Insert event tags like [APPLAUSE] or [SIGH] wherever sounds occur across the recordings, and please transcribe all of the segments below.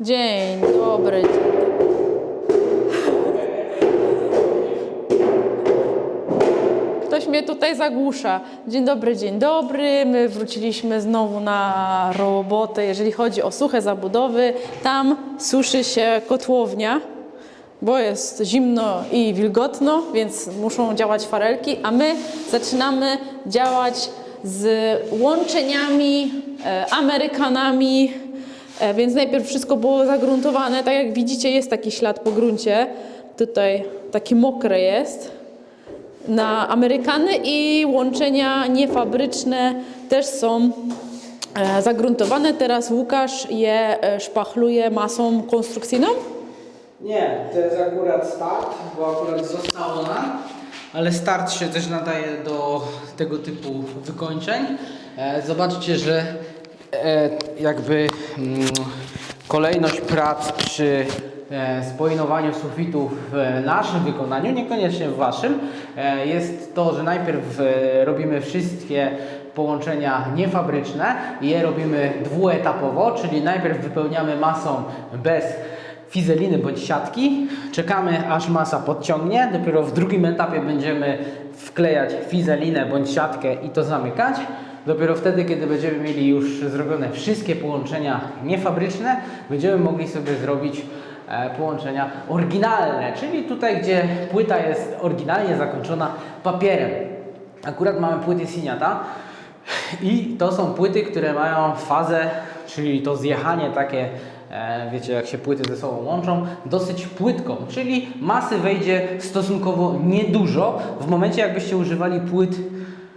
Dzień dobry. Ktoś mnie tutaj zagłusza. Dzień dobry, dzień dobry. My wróciliśmy znowu na robotę. Jeżeli chodzi o suche zabudowy, tam suszy się kotłownia, bo jest zimno i wilgotno, więc muszą działać farelki, a my zaczynamy działać z łączeniami, e, Amerykanami, Więc najpierw wszystko było zagruntowane. Tak jak widzicie, jest taki ślad po gruncie. Tutaj takie mokre jest. Na Amerykany i łączenia niefabryczne też są e, zagruntowane. Teraz Łukasz je e, szpachluje masą konstrukcyjną. Nie, to jest akurat start, bo akurat zostało nam, ale start się też nadaje do tego typu wykończeń. E, zobaczcie, że e, jakby mm, kolejność prac przy e, spoinowaniu sufitów w naszym wykonaniu, niekoniecznie w waszym, e, jest to, że najpierw e, robimy wszystkie połączenia niefabryczne i je robimy dwuetapowo, czyli najpierw wypełniamy masą bez fizeliny bądź siatki. Czekamy aż masa podciągnie. Dopiero w drugim etapie będziemy wklejać fizelinę bądź siatkę i to zamykać. Dopiero wtedy, kiedy będziemy mieli już zrobione wszystkie połączenia niefabryczne, będziemy mogli sobie zrobić e, połączenia oryginalne, czyli tutaj, gdzie płyta jest oryginalnie zakończona papierem. Akurat mamy płyty Siniata i to są płyty, które mają fazę, czyli to zjechanie takie, e, wiecie, jak się płyty ze sobą łączą, dosyć płytką, czyli masy wejdzie stosunkowo niedużo. W momencie, jakbyście używali płyt,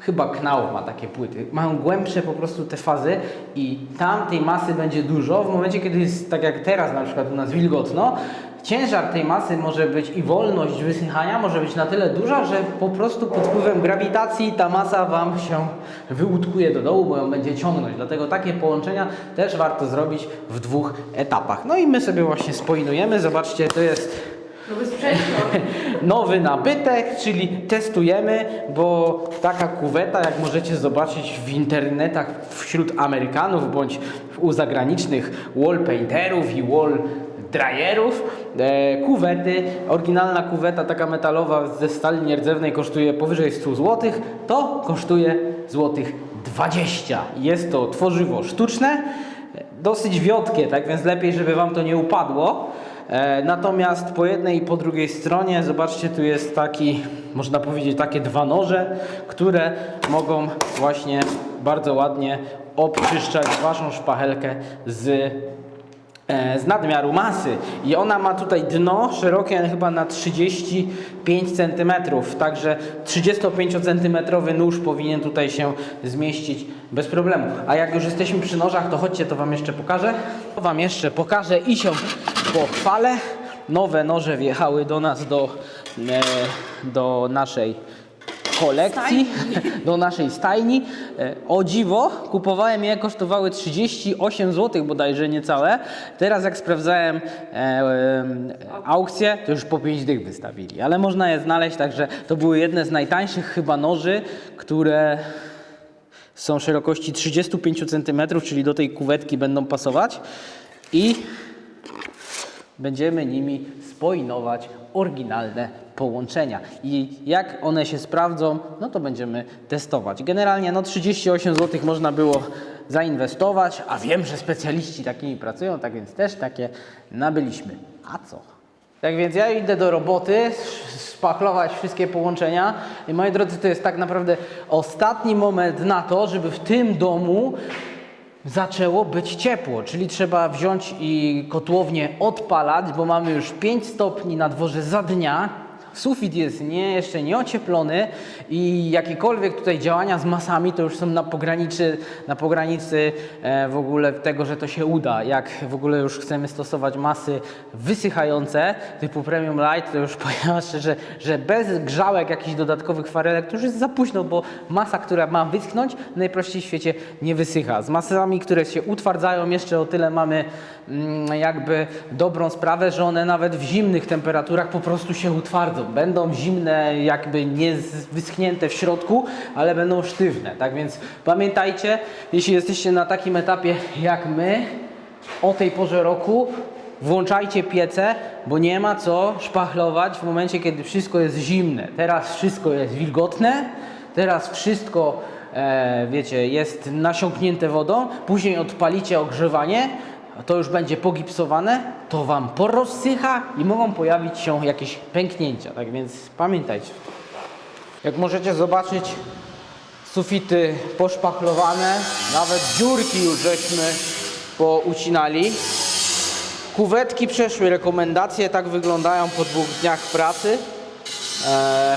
chyba Knauf ma takie płyty, mają głębsze po prostu te fazy i tam tej masy będzie dużo. W momencie, kiedy jest tak jak teraz, na przykład u nas wilgotno, Ciężar tej masy może być i wolność wysychania może być na tyle duża, że po prostu pod wpływem grawitacji ta masa Wam się wyłutkuje do dołu, bo ją będzie ciągnąć. Dlatego takie połączenia też warto zrobić w dwóch etapach. No i my sobie właśnie spoinujemy. Zobaczcie, to jest sprzęt. [LAUGHS] nowy nabytek, czyli testujemy, bo taka kuweta, jak możecie zobaczyć w internetach wśród Amerykanów bądź u zagranicznych wallpainterów i wall dryerów, e, kuwety, oryginalna kuweta taka metalowa ze stali nierdzewnej kosztuje powyżej 100 zł, to kosztuje złotych 20. Jest to tworzywo sztuczne, dosyć wiotkie, tak więc lepiej, żeby Wam to nie upadło. E, Natomiast po jednej i po drugiej stronie, zobaczcie, tu jest taki, można powiedzieć, takie dwa noże, które mogą właśnie bardzo ładnie obczyszczać Waszą szpachelkę z, e, z nadmiaru masy. I ona ma tutaj dno szerokie chyba na 35 cm, także 35 cm nóż powinien tutaj się zmieścić bez problemu. A jak już jesteśmy przy nożach, to chodźcie, to Wam jeszcze pokażę. To Wam jeszcze pokażę i się pochwalę. Nowe noże wjechały do nas do, e, do naszej kolekcji, [LAUGHS] do naszej stajni. E, O dziwo, kupowałem je, kosztowały 38 zł bodajże niecałe. Teraz jak sprawdzałem e, e, aukcję, to już po 5 dych wystawili. Ale można je znaleźć, także to były jedne z najtańszych chyba noży, które są szerokości 35 cm, czyli do tej kuwetki będą pasować. I będziemy nimi spoinować oryginalne połączenia. I jak one się sprawdzą, no to będziemy testować. Generalnie no 38 zł można było zainwestować, a wiem, że specjaliści takimi pracują, tak więc też takie nabyliśmy. A co? Tak więc ja idę do roboty, szpachlować wszystkie połączenia i moi drodzy, to jest tak naprawdę ostatni moment na to, żeby w tym domu zaczęło być ciepło, czyli trzeba wziąć i kotłownię odpalać, bo mamy już 5 stopni na dworze za dnia. Sufit jest nie, jeszcze nieocieplony i jakiekolwiek tutaj działania z masami to już są na pogranicy, na pogranicy e, w ogóle tego, że to się uda. Jak w ogóle już chcemy stosować masy wysychające typu Premium Light, to już [LAUGHS] powiem szczerze, że bez grzałek jakichś dodatkowych farelek to już jest za późno, bo masa, która ma wyschnąć, najprościej w świecie nie wysycha. Z masami, które się utwardzają, jeszcze o tyle mamy mm, jakby dobrą sprawę, że one nawet w zimnych temperaturach po prostu się Będą zimne, jakby nie wyschnięte w środku, ale będą sztywne. Tak więc pamiętajcie, jeśli jesteście na takim etapie jak my, o tej porze roku włączajcie piece, bo nie ma co szpachlować w momencie, kiedy wszystko jest zimne. Teraz wszystko jest wilgotne, teraz wszystko, e, wiecie, jest nasiąknięte wodą, później odpalicie ogrzewanie, to już będzie pogipsowane, to Wam porozsycha i mogą pojawić się jakieś pęknięcia. Tak więc pamiętajcie. Jak możecie zobaczyć, sufity poszpachlowane, nawet dziurki już żeśmy poucinali. Kuwetki przeszły rekomendacje, tak wyglądają po dwóch dniach pracy. Eee,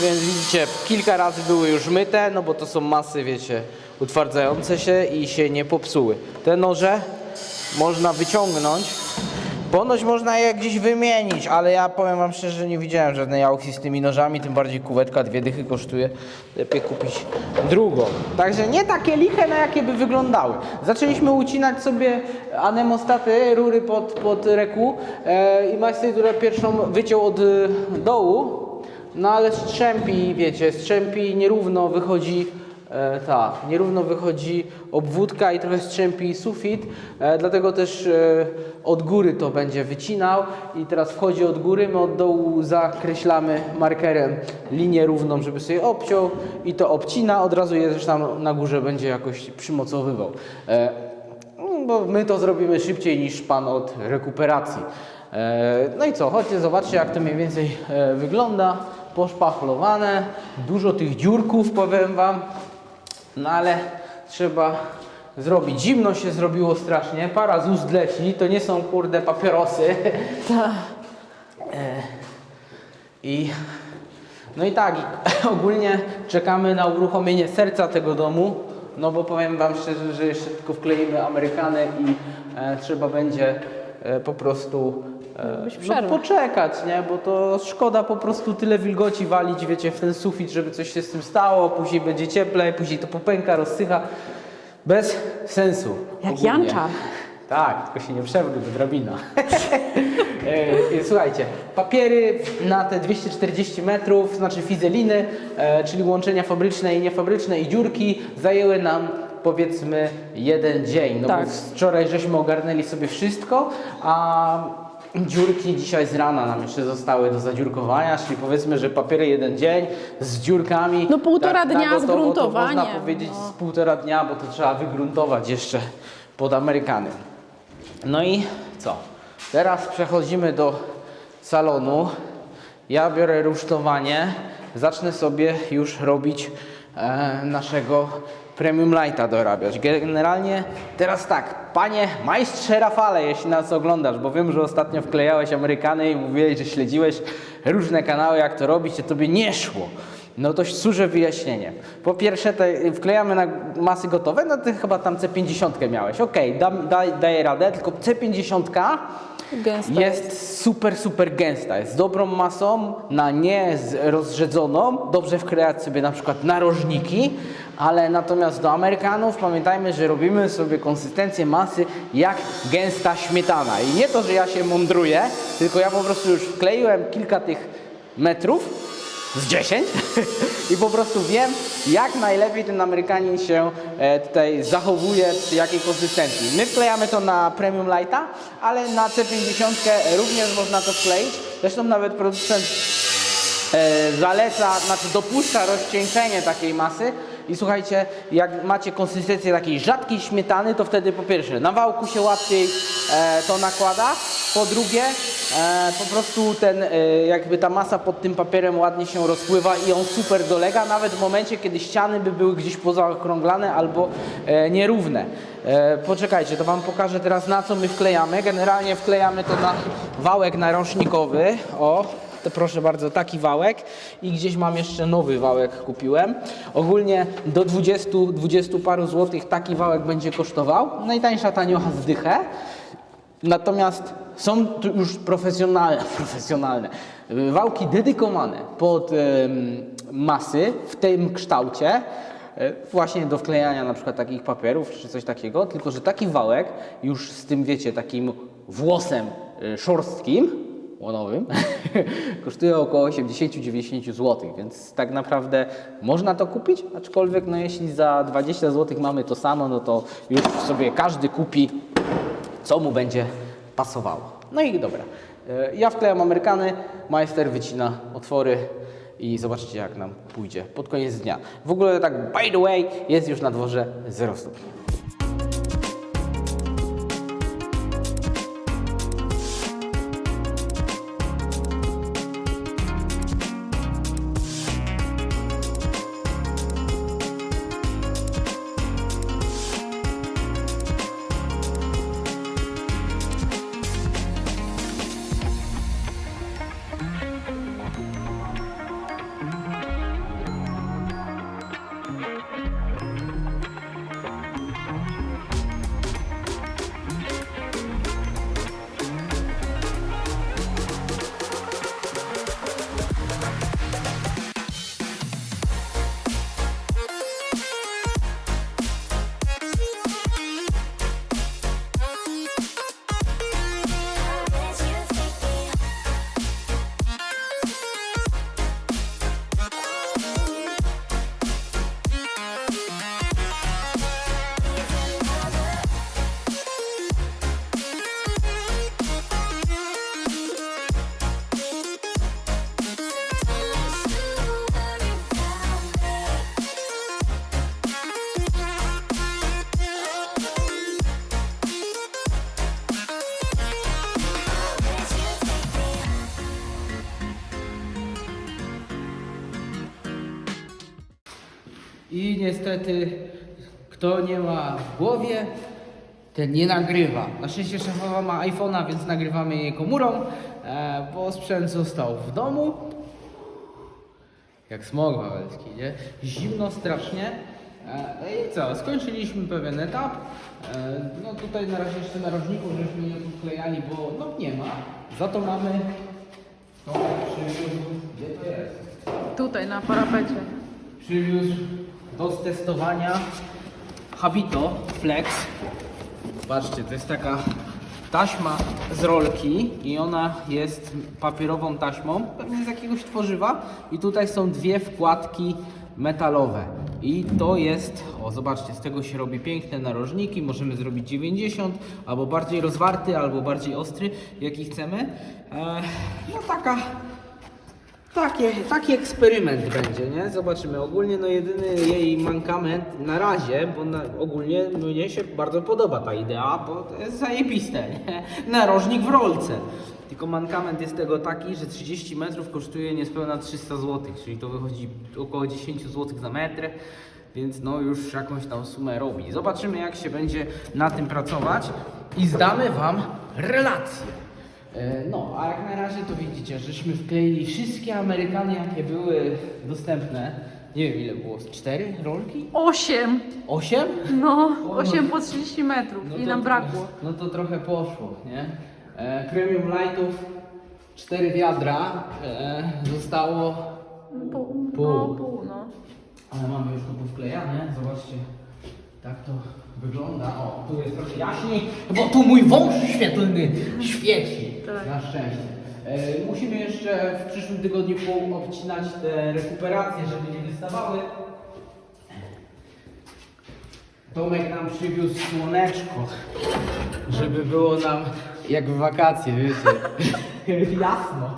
więc widzicie, kilka razy były już myte, no bo to są masy, wiecie, utwardzające się i się nie popsuły. Te noże można wyciągnąć. Ponoć można je gdzieś wymienić, ale ja powiem wam szczerze, że nie widziałem żadnej aukcji z tymi nożami, tym bardziej kuwetka dwie dychy kosztuje. Lepiej kupić drugą. Także nie takie liche, na jakie by wyglądały. Zaczęliśmy ucinać sobie anemostaty, rury pod, pod reku e, i majster, która pierwszą wyciął od e, dołu, no ale strzępi, wiecie, strzępi nierówno wychodzi E, tak, nierówno wychodzi obwódka i trochę strzępi sufit, e, dlatego też e, od góry to będzie wycinał i teraz wchodzi od góry, my od dołu zakreślamy markerem linię równą, żeby sobie obciął i to obcina, od razu je zresztą na górze będzie jakoś przymocowywał. No, bo my to zrobimy szybciej niż pan od rekuperacji. No i co, chodźcie, zobaczcie jak to mniej więcej wygląda. Poszpachlowane, dużo tych dziurków, powiem wam. No ale trzeba zrobić. Zimno się zrobiło strasznie, para z ust leci, to nie są kurde papierosy. Tak. I no i tak, ogólnie czekamy na uruchomienie serca tego domu, no bo powiem Wam szczerze, że jeszcze tylko wkleimy Amerykany i e, trzeba będzie e, po prostu e, no, poczekać, nie? Bo to szkoda po prostu tyle wilgoci walić, wiecie, w ten sufit, żeby coś się z tym stało, później będzie cieplej, później to popęka, rozsycha. Bez sensu. Jak ogólnie. Janczar. Tak, tylko się nie przewróć, drabina. [LAUGHS] E, e, Słuchajcie, papiery na te 240 metrów, znaczy fizeliny, e, czyli łączenia fabryczne i niefabryczne i dziurki zajęły nam powiedzmy jeden dzień. No Tak. bo wczoraj żeśmy ogarnęli sobie wszystko, a dziurki dzisiaj z rana nam jeszcze zostały do zadziurkowania, czyli powiedzmy, że papiery jeden dzień z dziurkami. No półtora na dnia gotowo to gruntowaniem, Można powiedzieć no. z półtora dnia, bo to trzeba wygruntować jeszcze pod Amerykany. No i co? Teraz przechodzimy do salonu. Ja biorę rusztowanie. Zacznę sobie już robić e, naszego premium lighta dorabiać. Generalnie teraz tak, panie majstrze Rafale, jeśli nas oglądasz, bo wiem, że ostatnio wklejałeś Amerykany i mówiłeś, że śledziłeś różne kanały, jak to robić, to tobie nie szło. No to służę wyjaśnieniem. Po pierwsze, te wklejamy na masy gotowe, no ty chyba tam C50 miałeś. Okej, daj, daję radę, tylko C50 Gęsta jest super, super gęsta. Jest dobrą masą na nie rozrzedzoną. Dobrze wklejać sobie na przykład narożniki, ale natomiast do Amerykanów pamiętajmy, że robimy sobie konsystencję masy jak gęsta śmietana. I nie to, że ja się mądruję, tylko ja po prostu już wkleiłem kilka tych metrów z 10 [LAUGHS] i po prostu wiem, jak najlepiej ten Amerykanin się e, tutaj zachowuje, przy jakiej konsystencji. My wklejamy to na Premium Lighta, ale na C50 również można to wkleić. Zresztą nawet producent e, zaleca, znaczy dopuszcza rozcieńczenie takiej masy. I słuchajcie, jak macie konsystencję takiej rzadkiej śmietany, to wtedy po pierwsze na wałku się łatwiej e, to nakłada, po drugie e, po prostu ten, e, jakby ta masa pod tym papierem ładnie się rozpływa i on super dolega, nawet w momencie, kiedy ściany by były gdzieś pozaokrąglane albo e, nierówne. E, poczekajcie, to Wam pokażę teraz na co my wklejamy. Generalnie wklejamy to na wałek narożnikowy. O, to proszę bardzo, taki wałek i gdzieś mam jeszcze nowy wałek kupiłem. Ogólnie do 20, 20 paru złotych taki wałek będzie kosztował. Najtańsza taniocha zdychę. Natomiast są już profesjonalne, [LAUGHS] profesjonalne y, wałki dedykowane pod masy w tym kształcie, e, właśnie do wklejania na przykład takich papierów czy coś takiego, tylko że taki wałek już z tym, wiecie, takim włosem e, szorstkim, łonowym, [LAUGHS] kosztuje około 80-90 zł, więc tak naprawdę można to kupić, aczkolwiek no jeśli za 20 zł mamy to samo, no to już sobie każdy kupi co mu będzie pasowało. No i dobra. E, Ja wklejam Amerykany, majster wycina otwory i zobaczycie jak nam pójdzie pod koniec dnia. W ogóle tak by the way jest już na dworze 0 stopni. I niestety, kto nie ma w głowie, ten nie nagrywa. Na szczęście szefowa ma iPhone'a, więc nagrywamy jej komórą, e, bo sprzęt został w domu. Jak smog wawelski, nie? Zimno strasznie. E, no i co, skończyliśmy pewien etap. E, no tutaj na razie jeszcze narożników żeśmy nie wklejali, bo no nie ma. Za to mamy to przywiózł, gdzie to jest? Tutaj na parapecie. przywiózł do testowania Habito Flex. Patrzcie, to jest taka taśma z rolki i ona jest papierową taśmą, pewnie z jakiegoś tworzywa i tutaj są dwie wkładki metalowe i to jest, o zobaczcie, z tego się robi piękne narożniki, możemy zrobić 90 albo bardziej rozwarty, albo bardziej ostry, jaki chcemy. E, no taka takie, taki eksperyment będzie, nie? Zobaczymy. Ogólnie no jedyny jej mankament na razie, bo na, ogólnie mnie się bardzo podoba ta idea, bo to jest zajebiste, [LAUGHS] nie? Narożnik w rolce. Tylko mankament jest tego taki, że 30 metrów kosztuje niespełna 300 zł, czyli to wychodzi około 10 zł za metr, więc no już jakąś tam sumę robi. Zobaczymy jak się będzie na tym pracować i zdamy Wam relację. E, No, a jak na razie to widzicie, żeśmy wkleili wszystkie Amerykany, jakie były dostępne. Nie wiem ile było, z cztery rolki? Osiem. Osiem? No, 8 po 30 metrów i to- nam brakło. No to trochę poszło, nie? E, premium lightów, cztery wiadra, e, zostało, Pół. No, pół, no. ale mamy już to powklejane, zobaczcie, tak to wygląda. O, tu jest trochę jaśniej, bo tu mój wąż świetlny świeci, Tak. na szczęście. E, musimy jeszcze w przyszłym tygodniu obcinać te rekuperacje, żeby nie wystawały. Tomek nam przywiózł słoneczko, żeby było nam jak w wakacje, wiecie. [LAUGHS] Jasno.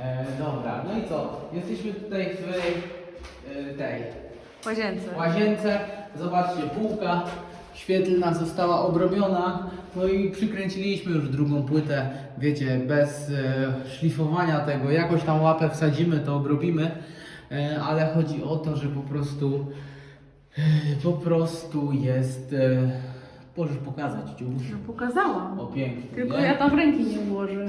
E, dobra, no i co? Jesteśmy tutaj w e, tej łazience. łazience. Zobaczcie, półka świetlna została obrobiona. No i przykręciliśmy już drugą płytę, wiecie, bez e, szlifowania tego. Jakoś tam łapę wsadzimy, to obrobimy. E, ale chodzi o to, że po prostu e, po prostu jest możesz pokazać Dziubuś. No pokazałam. O pięknie. Tylko nie? ja tam ręki nie ułożę.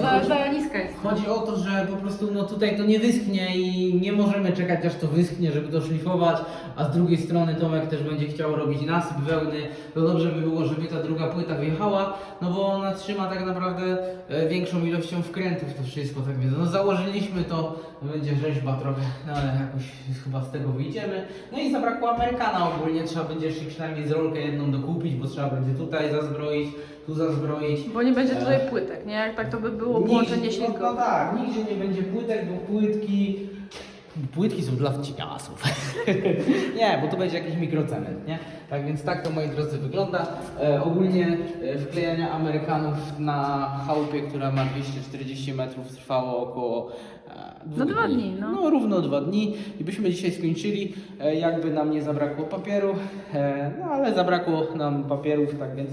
Za, chodzi- za niska jest. Chodzi o to, że po prostu no tutaj to nie wyschnie i nie możemy czekać aż to wyschnie, żeby to szlifować, a z drugiej strony Tomek też będzie chciał robić nasyp wełny, to dobrze by było, żeby ta druga płyta wjechała, no bo ona trzyma tak naprawdę e, większą ilością wkrętów to wszystko, tak więc no założyliśmy to, będzie rzeźba trochę, no ale jakoś chyba z tego wyjdziemy. No i zabrakło Amerykana ogólnie, trzeba będzie jeszcze przynajmniej z rolkę jedną dokupić, bo trzeba będzie tutaj zazbroić, tu zazbroić. Bo nie będzie tutaj płytek, nie? Jak tak to by było połączenie Nigdzie- no, no ślizgowe. tak, nigdzie nie będzie płytek, bo płytki Płytki są dla wciasów. [LAUGHS] nie, bo to będzie jakiś mikrocement, nie? Tak więc tak to moi drodzy wygląda. E, ogólnie e, wklejanie Amerykanów na chałupie, która ma 240 metrów trwało około e, dwóch No dwa dni, no. no równo dwa dni i byśmy dzisiaj skończyli, e, jakby nam nie zabrakło papieru, e, no ale zabrakło nam papierów, tak więc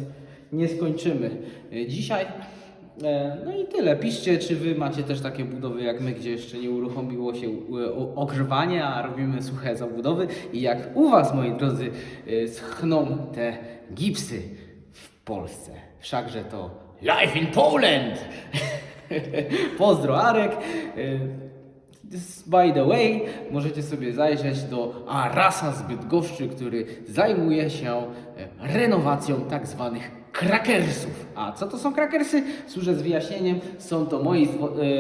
nie skończymy e, dzisiaj. E, No i tyle. Piszcie, czy wy macie też takie budowy jak my, gdzie jeszcze nie uruchomiło się e, ogrzewanie, a robimy suche zabudowy i jak u was, moi drodzy, schną te gipsy w Polsce. Wszakże to Life in Poland! [LAUGHS] Pozdro Arek. By the way, możecie sobie zajrzeć do Arasa z Bydgoszczy, który zajmuje się renowacją tak zwanych krakersów. A co to są krakersy? Służę z wyjaśnieniem. Są to, moi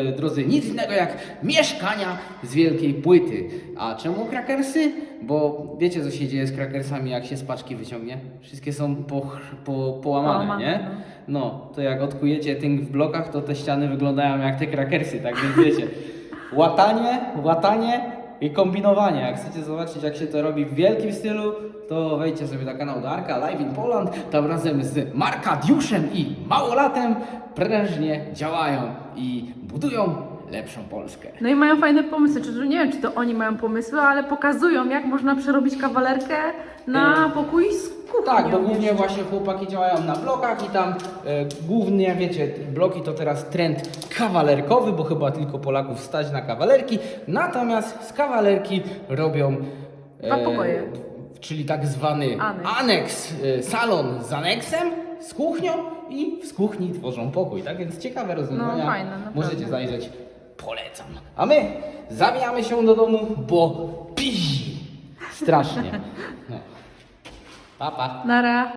e, drodzy, nic innego jak mieszkania z wielkiej płyty. A czemu krakersy? Bo wiecie, co się dzieje z krakersami, jak się z paczki wyciągnie? Wszystkie są po, po, połamane, Połamane, nie? No, to jak odkujecie tynk w blokach, to te ściany wyglądają jak te krakersy, tak więc wiecie. [LAUGHS] Łatanie, łatanie i kombinowanie. Jak chcecie zobaczyć, jak się to robi w wielkim stylu, to wejdźcie sobie na kanał do Arka Live in Poland. Tam razem z Markadiuszem i Małolatem prężnie działają i budują lepszą Polskę. No i mają fajne pomysły, czy nie wiem, czy to oni mają pomysły, ale pokazują, jak można przerobić kawalerkę na pokój z. Tak, bo głównie właśnie chłopaki działają na blokach i tam e, głównie, wiecie, bloki to teraz trend kawalerkowy, bo chyba tylko Polaków stać na kawalerki, natomiast z kawalerki robią e, Dwa pokoje. czyli tak zwany Aneks. aneks, e, salon z aneksem, z kuchnią i z kuchni tworzą pokój, tak więc ciekawe rozwiązania, No, fajne, naprawdę. możecie zajrzeć, polecam. A my zawijamy się do domu, bo pizi strasznie. No. [LAUGHS] Papa. Nara.